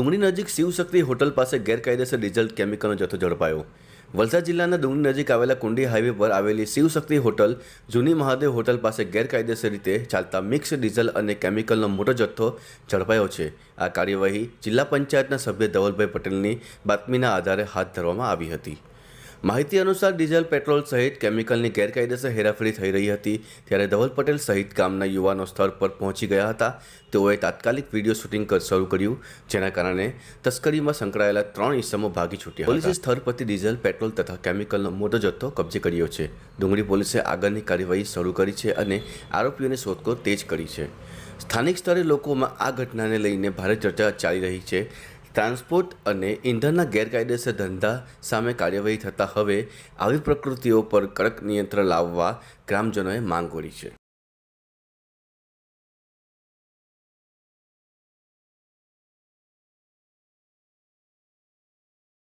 ડુંગળી નજીક શિવશક્તિ હોટલ પાસે ગેરકાયદેસર ડીઝલ કેમિકલનો જથ્થો ઝડપાયો. વલસાડ જિલ્લાના ડુંગળી નજીક આવેલા કુંડી હાઈવે પર આવેલી શિવશક્તિ હોટલ જૂની મહાદેવ હોટલ પાસે ગેરકાયદેસર રીતે ચાલતા મિક્સ ડીઝલ અને કેમિકલનો મોટો જથ્થો ઝડપાયો છે. આ કાર્યવાહી જિલ્લા પંચાયતના સભ્ય ધવલભાઈ પટેલની બાતમીના આધારે હાથ ધરવામાં આવી હતી. માહિતી અનુસાર ડીઝલ, પેટ્રોલ સહિત કેમિકલની ગેરકાયદેસર હેરાફેરી થઈ રહી હતી ત્યારે ધવલ પટેલ સહિત ગામના યુવાનો સ્થળ પર પહોંચી ગયા હતા. તેઓએ તાત્કાલિક વીડિયો શૂટિંગ શરૂ કર્યું, જેના કારણે તસ્કરીમાં સંકળાયેલા ત્રણ ઇસમો ભાગી છૂટ્યા પોલીસે સ્થળ પરથી ડીઝલ, પેટ્રોલ તથા કેમિકલનો મોટો જથ્થો કબજે કર્યો છે. ડુંગળી પોલીસે આગળની કાર્યવાહી શરૂ કરી છે અને આરોપીઓની શોધખોળ તેજ કરી છે. સ્થાનિક સ્તરે લોકોમાં આ ઘટનાને લઈને ભારે ચર્ચા ચાલી રહી છે. ટ્રાન્સપોર્ટ અને ઇંધણના ગેરકાયદેસર ધંધા સામે કાર્યવાહી થતાં હવે આવી પ્રકૃતિઓ પર કડક નિયંત્રણ લાવવા ગ્રામજનોએ માંગ કરી છે.